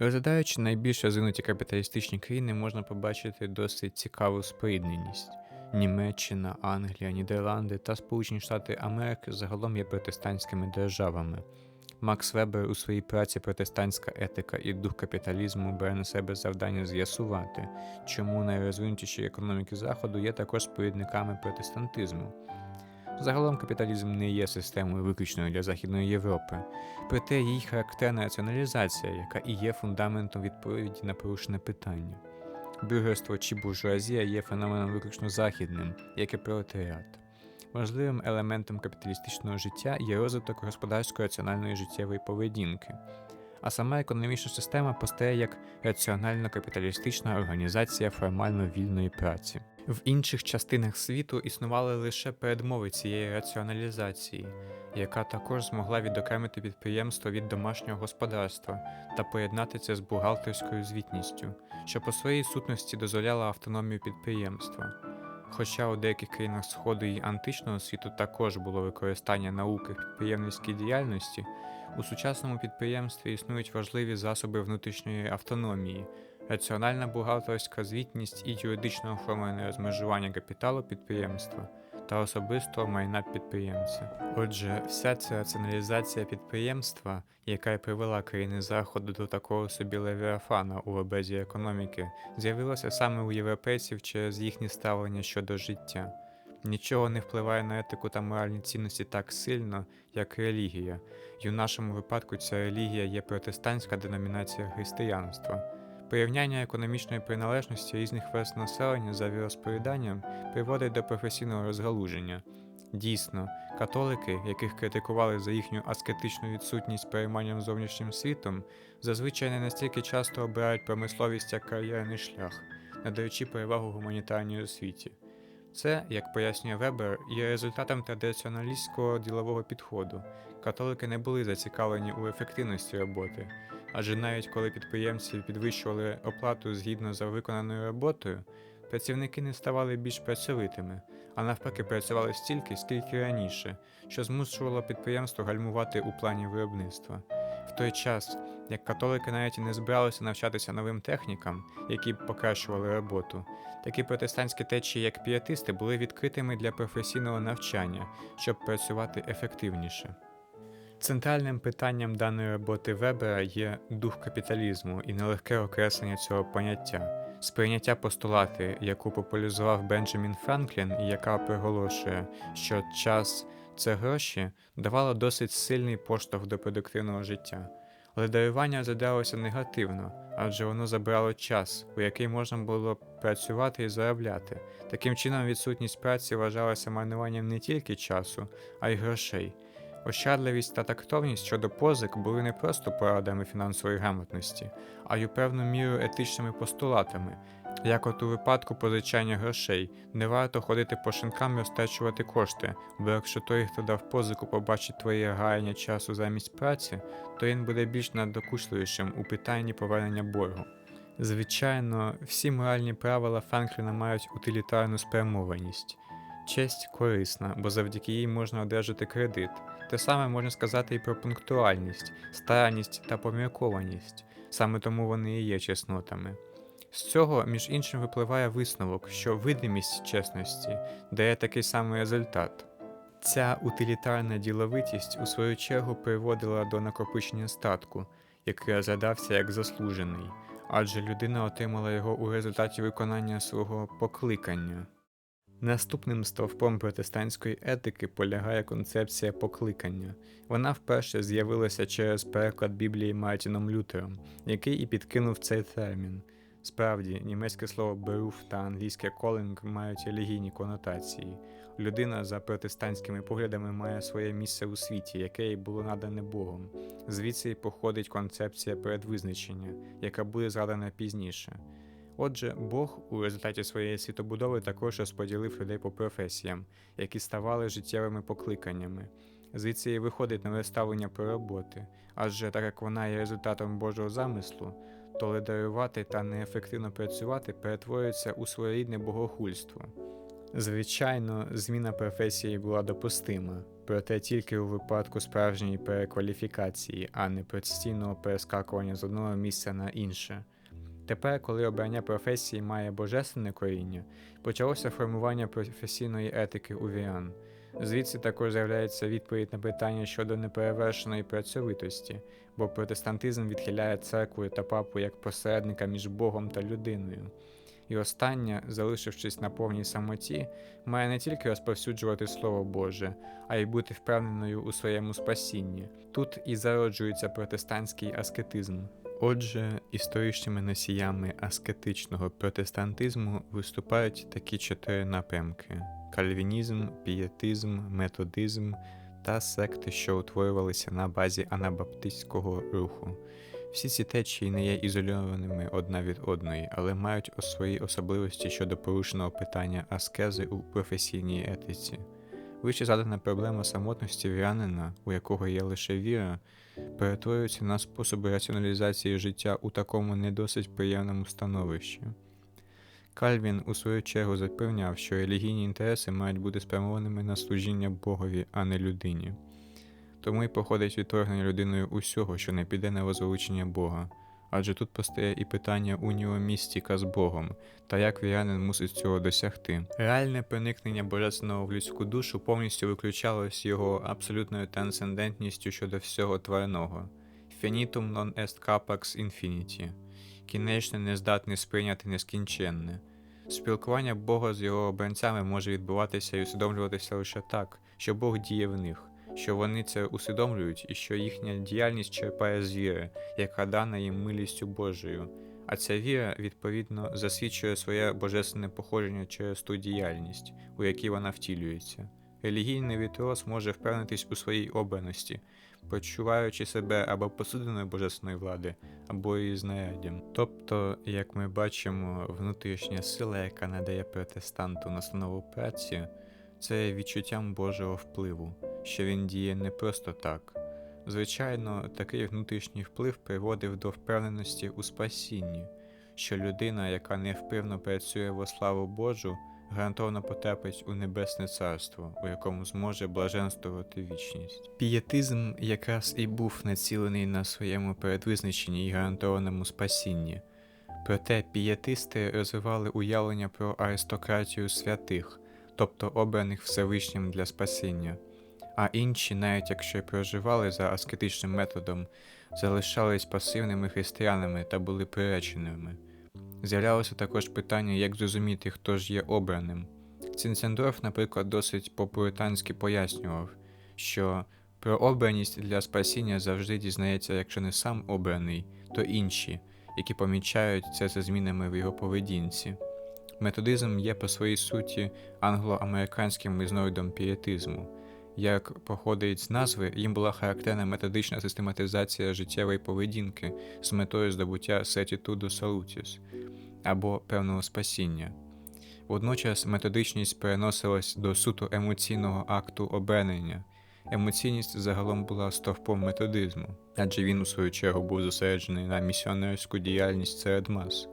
Розглядаючи найбільш розвинуті капіталістичні країни, можна побачити досить цікаву спорідненість. Німеччина, Англія, Нідерланди та Сполучені Штати Америки загалом є протестантськими державами. Макс Вебер у своїй праці Протестантська етика і дух капіталізму бере на себе завдання з'ясувати, чому найрозвинутіші економіки Заходу є також спорідниками протестантизму. Загалом капіталізм не є системою виключною для Західної Європи, проте їй характерна раціоналізація, яка і є фундаментом відповіді на порушене питання. Бюргерство чи буржуазія є феноменом виключно західним, як і пролетаріат. Важливим елементом капіталістичного життя є розвиток господарської раціональної життєвої поведінки, а сама економічна система постає як раціонально-капіталістична організація формально вільної праці. В інших частинах світу існували лише передмови цієї раціоналізації, яка також змогла відокремити підприємство від домашнього господарства та поєднати це з бухгалтерською звітністю, що по своїй сутності дозволяла автономію підприємства. Хоча у деяких країнах Сходу і античного світу також було використання науки в підприємницькій діяльності, у сучасному підприємстві існують важливі засоби внутрішньої автономії, раціональна бухгалтерська звітність і юридично оформлене розмежування капіталу підприємства та особистого майна підприємця. Отже, вся ця раціоналізація підприємства, яка й привела країни Заходу до такого собі левіафана у обезі економіки, з'явилася саме у європейців через їхнє ставлення щодо життя. Нічого не впливає на етику та моральні цінності так сильно, як релігія, і в нашому випадку ця релігія є протестантська деномінація християнства. Порівняння економічної приналежності різних верст населення за віросповіданням приводить до професійного розгалуження. Дійсно, католики, яких критикували за їхню аскетичну відсутність перейманням зовнішнім світом, зазвичай не настільки часто обирають промисловість як кар'єрний шлях, надаючи перевагу гуманітарній освіті. Це, як пояснює Вебер, є результатом традиціоналістського ділового підходу. Католики не були зацікавлені у ефективності роботи, адже навіть коли підприємці підвищували оплату згідно за виконаною роботою, працівники не ставали більш працьовитими, а навпаки працювали стільки, скільки раніше, що змушувало підприємство гальмувати у плані виробництва. В той час, як католики навіть і не збиралися навчатися новим технікам, які б покращували роботу, такі протестантські течії, як піатисти, були відкритими для професійного навчання, щоб працювати ефективніше. Центральним питанням даної роботи Вебера є дух капіталізму і нелегке окреслення цього поняття, сприйняття постулати, яку популяризував Бенджамін Франклін, і яка приголошує, що час це гроші, давало досить сильний поштовх до продуктивного життя. Але дарування розглядалося негативно, адже воно забрало час, у який можна було працювати і заробляти. Таким чином, відсутність праці вважалася марнуванням не тільки часу, а й грошей. Ощадливість та тактовність щодо позик були не просто порадами фінансової грамотності, а й у певну міру етичними постулатами, як от у випадку позичання грошей, не варто ходити по шинкам і розтачувати кошти, бо якщо той, хто дав позику, побачить твоє гаяння часу замість праці, то він буде більш надокучливішим у питанні повернення боргу. Звичайно, всі моральні правила Франкліна мають утилітарну спрямованість. Честь корисна, бо завдяки їй можна одержати кредит. Те саме можна сказати і про пунктуальність, старанність та поміркованість, саме тому вони і є чеснотами. З цього, між іншим, випливає висновок, що видимість чесності дає такий самий результат. Ця утилітарна діловитість у свою чергу приводила до накопичення статку, який розглядався як заслужений, адже людина отримала його у результаті виконання свого покликання. Наступним стовпом протестантської етики полягає концепція покликання. Вона вперше з'явилася через переклад Біблії Мартіном Лютером, який і підкинув цей термін. Справді, німецьке слово беруф та англійське колінг мають релігійні конотації. Людина за протестантськими поглядами має своє місце у світі, яке їй було надане Богом. Звідси й походить концепція передвизначення, яка буде згадана пізніше. Отже, Бог у результаті своєї світобудови також розподілив людей по професіям, які ставали життєвими покликаннями. Звідси і виходить нове ставлення про роботи, адже так як вона є результатом Божого замислу, то ледарювати та неефективно працювати перетворюється у своєрідне богохульство. Звичайно, зміна професії була допустима, проте тільки у випадку справжньої перекваліфікації, а не постійного перескакування з одного місця на інше. Тепер, коли обрання професії має божественне коріння, почалося формування професійної етики у вірян. Звідси також з'являється відповідь на питання щодо неперевершеної працьовитості, бо протестантизм відхиляє церкву та папу як посередника між Богом та людиною. І остання, залишившись на повній самоті, має не тільки розповсюджувати Слово Боже, а й бути впевненою у своєму спасінні. Тут і зароджується протестантський аскетизм. Отже, історичними носіями аскетичного протестантизму виступають такі чотири напрямки: кальвінізм, пієтизм, методизм та секти, що утворювалися на базі анабаптистського руху. Всі ці течії не є ізольованими одна від одної, але мають свої особливості щодо порушеного питання аскези у професійній етиці. Вище задана проблема самотності вірянина, у якого є лише віра, перетворюється на способи раціоналізації життя у такому не досить приємному становищі. Кальвін у свою чергу запевняв, що релігійні інтереси мають бути спрямованими на служіння Богові, а не людині. Тому й походить відторгнення людиною усього, що не піде на возвеличення Бога. Адже тут постає і питання уніомістіка з Богом, та як вірянин мусить цього досягти. Реальне проникнення божественного в людську душу повністю виключалось його абсолютною трансцендентністю щодо всього тварного. Finitum non est capax infinity. Кінечне не здатне сприйняти нескінченне. Спілкування Бога з його обранцями може відбуватися і усвідомлюватися лише так, що Бог діє в них що вони це усвідомлюють і що їхня діяльність черпає з віри, яка дана їм милістю Божою, а ця віра, відповідно, засвідчує своє божественне походження через ту діяльність, у якій вона втілюється. Релігійний вітрос може впевнитись у своїй обраності, почуваючи себе або посудиною божественної влади, або її знаряддям. Тобто, як ми бачимо, внутрішня сила, яка надає протестанту настанову праці, це відчуттям Божого впливу що він діє не просто так. Звичайно, такий внутрішній вплив приводив до впевненості у спасінні, що людина, яка невпевно працює во славу Божу, гарантовано потрапить у небесне царство, у якому зможе блаженствувати вічність. Пієтизм якраз і був націлений на своєму передвизначенні і гарантованому спасінні. Проте пієтисти розвивали уявлення про аристократію святих, тобто обраних Всевишнім для спасіння а інші, навіть якщо проживали за аскетичним методом, залишались пасивними християнами та були приреченими. З'являлося також питання, як зрозуміти, хто ж є обраним. Цінцендорф, наприклад, досить попуританськи пояснював, що про обраність для спасіння завжди дізнається, якщо не сам обраний, то інші, які помічають це за змінами в його поведінці. Методизм є по своїй суті англо-американським різновидом пієтизму як походить з назви, їм була характерна методична систематизація життєвої поведінки з метою здобуття сетітуду салутіс або певного спасіння. Водночас методичність переносилась до суто емоційного акту обернення. Емоційність загалом була стовпом методизму, адже він у свою чергу був зосереджений на місіонерську діяльність серед мас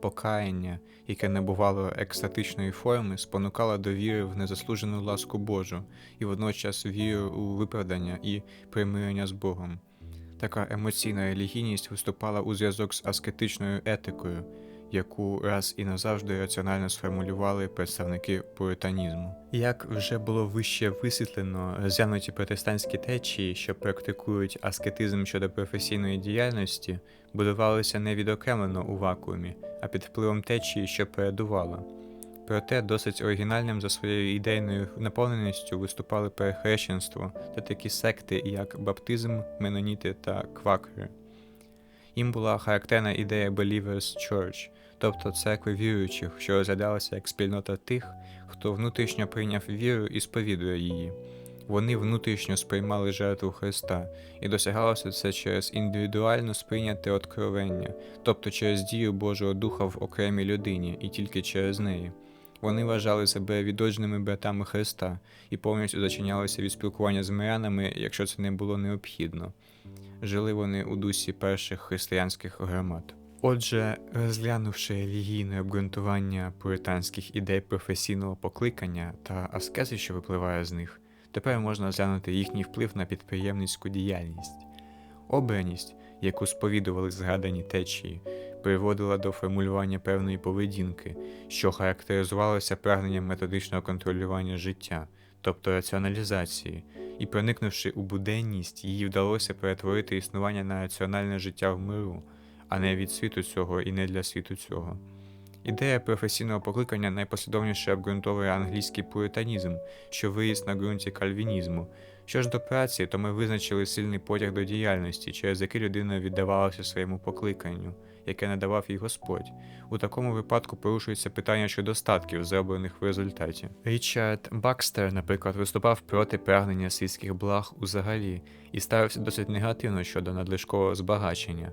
покаяння, яке набувало екстатичної форми, спонукало до віри в незаслужену ласку Божу і водночас віру у виправдання і примирення з Богом. Така емоційна релігійність виступала у зв'язок з аскетичною етикою, яку раз і назавжди раціонально сформулювали представники пуританізму. Як вже було вище висвітлено, розглянуті протестантські течії, що практикують аскетизм щодо професійної діяльності, будувалися не відокремлено у вакуумі, а під впливом течії, що передувала. Проте досить оригінальним за своєю ідейною наповненістю виступали перехрещенство та такі секти, як баптизм, меноніти та квакери. Їм була характерна ідея Believers Church, тобто церкви віруючих, що розглядалася як спільнота тих, хто внутрішньо прийняв віру і сповідує її. Вони внутрішньо сприймали жертву Христа, і досягалося це через індивідуально сприйняте откровення, тобто через дію Божого Духа в окремій людині і тільки через неї. Вони вважали себе відодженими братами Христа і повністю зачинялися від спілкування з мирянами, якщо це не було необхідно. Жили вони у дусі перших християнських громад. Отже, розглянувши релігійне обґрунтування пуританських ідей професійного покликання та аскези, що випливає з них, Тепер можна розглянути їхній вплив на підприємницьку діяльність. Обраність, яку сповідували згадані течії, приводила до формулювання певної поведінки, що характеризувалося прагненням методичного контролювання життя, тобто раціоналізації, і проникнувши у буденність, їй вдалося перетворити існування на раціональне життя в миру, а не від світу цього і не для світу цього. Ідея професійного покликання найпослідовніше обґрунтовує англійський пуританізм, що виріс на ґрунті кальвінізму. Що ж до праці, то ми визначили сильний потяг до діяльності, через який людина віддавалася своєму покликанню, яке надавав їй Господь. У такому випадку порушується питання щодо статків, зроблених в результаті. Річард Бакстер, наприклад, виступав проти прагнення світських благ узагалі і ставився досить негативно щодо надлишкового збагачення.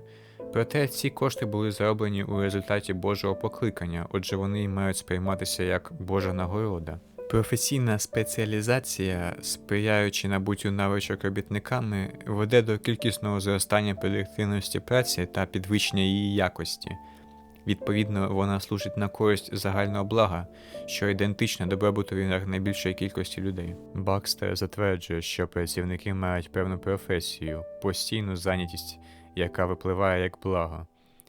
Проте ці кошти були зароблені у результаті Божого покликання, отже вони мають сприйматися як Божа нагорода. Професійна спеціалізація, сприяючи набуттю навичок робітниками, веде до кількісного зростання продуктивності праці та підвищення її якості. Відповідно, вона служить на користь загального блага, що ідентична добробутові найбільшої кількості людей. Бакстер затверджує, що працівники мають певну професію, постійну зайнятість, яка випливає як благо,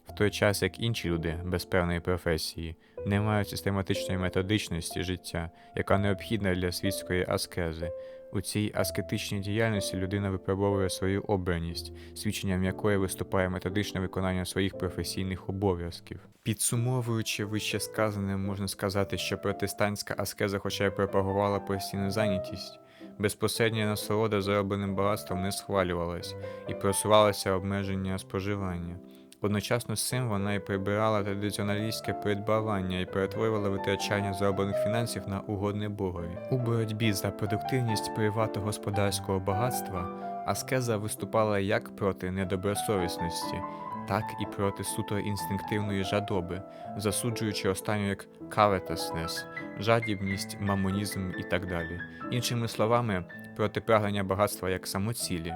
в той час як інші люди без певної професії не мають систематичної методичності життя, яка необхідна для світської аскези. У цій аскетичній діяльності людина випробовує свою обраність, свідченням якої виступає методичне виконання своїх професійних обов'язків. Підсумовуючи вище сказане, можна сказати, що протестантська аскеза, хоча й пропагувала постійну зайнятість, безпосередня насолода заробленим багатством не схвалювалась і просувалося обмеження споживання. Одночасно з цим вона і прибирала традиціоналістське придбавання і перетворювала витрачання зароблених фінансів на угодне Богові. У боротьбі за продуктивність приватогосподарського багатства аскеза виступала як проти недобросовісності, так і проти суто інстинктивної жадоби, засуджуючи останню як covetous, жадібність, мамонізм і так далі. Іншими словами, проти прагнення багатства як самоцілі.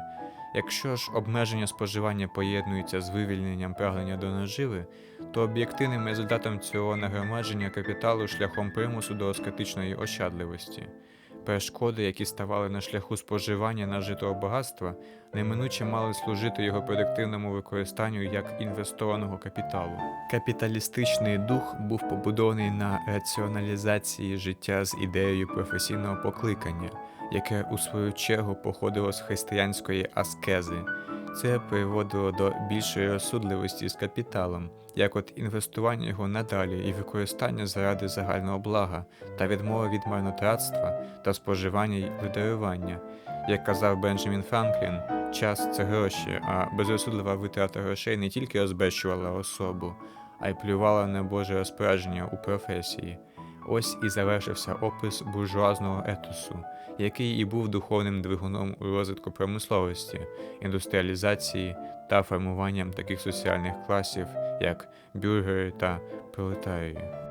Якщо ж обмеження споживання поєднується з вивільненням прагнення до наживи, то об'єктивним результатом цього нагромадження капіталу шляхом примусу до аскетичної ощадливості. Перешкоди, які ставали на шляху споживання нажитого багатства, неминуче мали служити його продуктивному використанню як інвестованого капіталу. Капіталістичний дух був побудований на раціоналізації життя з ідеєю професійного покликання, яке у свою чергу походило з християнської аскези. Це приводило до більшої розсудливості з капіталом, як от інвестування його надалі і використання заради загального блага та відмова від марнотратства та споживання й видарування. Як казав Бенджамін Франклін, час це гроші, а безрозсудлива витрата грошей не тільки розбещувала особу, а й плювала на Боже розпорядження у професії. Ось і завершився опис буржуазного етосу, який і був духовним двигуном у розвитку промисловості, індустріалізації та формуванням таких соціальних класів, як бюргери та пролетарії.